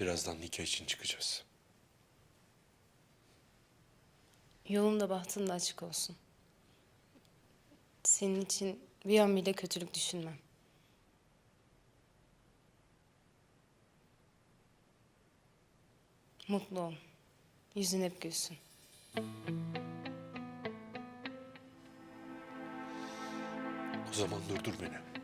Birazdan nikah için çıkacağız. Yolun da bahtın da açık olsun. Senin için bir an bile kötülük düşünmem. Mutlu ol. Yüzün hep gülsün. O zaman durdur beni.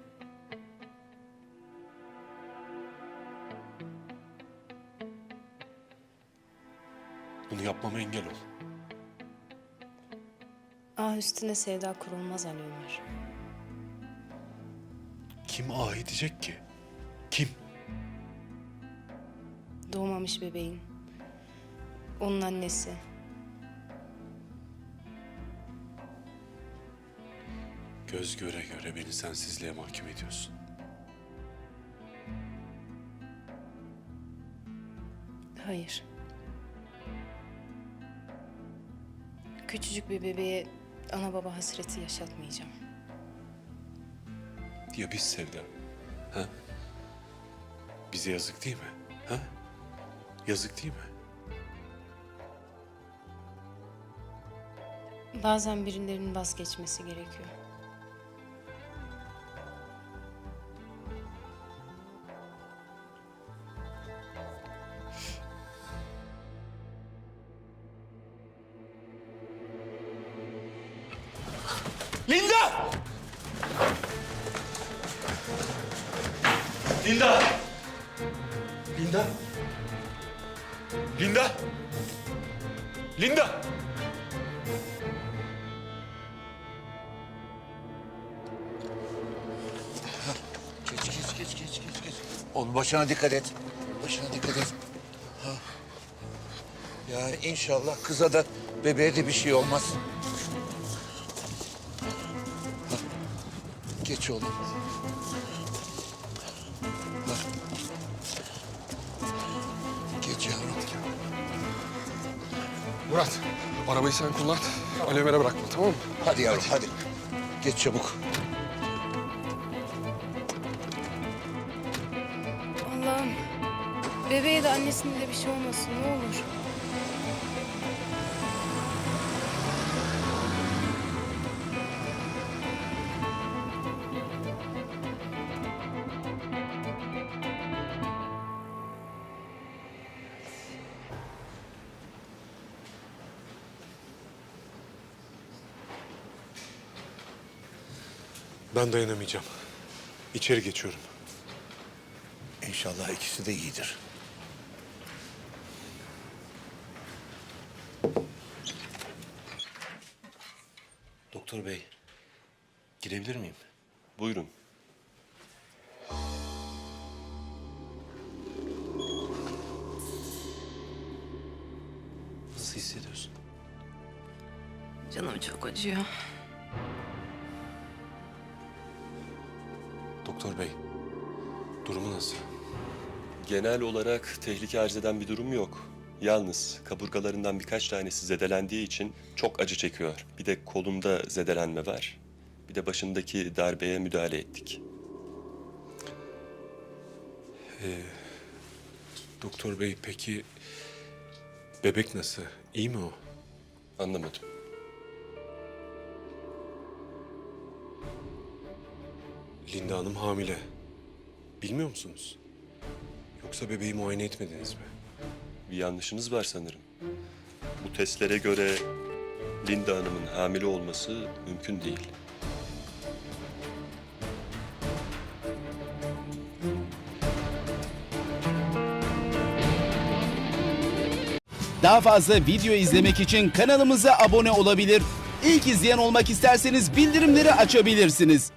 Yapmama engel ol. Ah üstüne sevda kurulmaz Ali Ömer. Kim ah edecek ki? Kim? Doğmamış bebeğin. Onun annesi. Göz göre göre beni sensizliğe mahkum ediyorsun. Hayır. Küçücük bir bebeğe ana baba hasreti yaşatmayacağım. Ya biz Sevda? Ha? Bize yazık değil mi? Ha? Yazık değil mi? Bazen birilerinin vazgeçmesi gerekiyor. Linda! Linda! Linda! Linda! Linda! Geç geç geç geç geç geç. Oğlum başına dikkat et. Başına dikkat et. Ha. Ya inşallah kıza da bebeğe de bir şey olmaz. Geç oğlum. Ha. Geç yavrum. Murat, arabayı sen kullan. Ali Ömer'e bırakma, tamam mı? Hadi yavrum hadi. Geç çabuk. Allah'ım. Bebeğe de annesine de bir şey olmasın ne olur. Ben dayanamayacağım. İçeri geçiyorum. İnşallah ikisi de iyidir. Doktor bey, girebilir miyim? Buyurun. Nasıl hissediyorsun? Canım çok acıyor. Doktor bey, durumu nasıl? Genel olarak tehlike arz eden bir durum yok. Yalnız kaburgalarından birkaç tanesi zedelendiği için çok acı çekiyor. Bir de kolunda zedelenme var. Bir de başındaki darbeye müdahale ettik. Doktor bey peki Bebek nasıl? İyi mi o? Anlamadım. Linda Hanım hamile. Bilmiyor musunuz? Yoksa bebeği muayene etmediniz mi? Bir yanlışınız var sanırım. Bu testlere göre Linda Hanım'ın hamile olması mümkün değil. Daha fazla video izlemek için kanalımıza abone olabilir. İlk izleyen olmak isterseniz bildirimleri açabilirsiniz.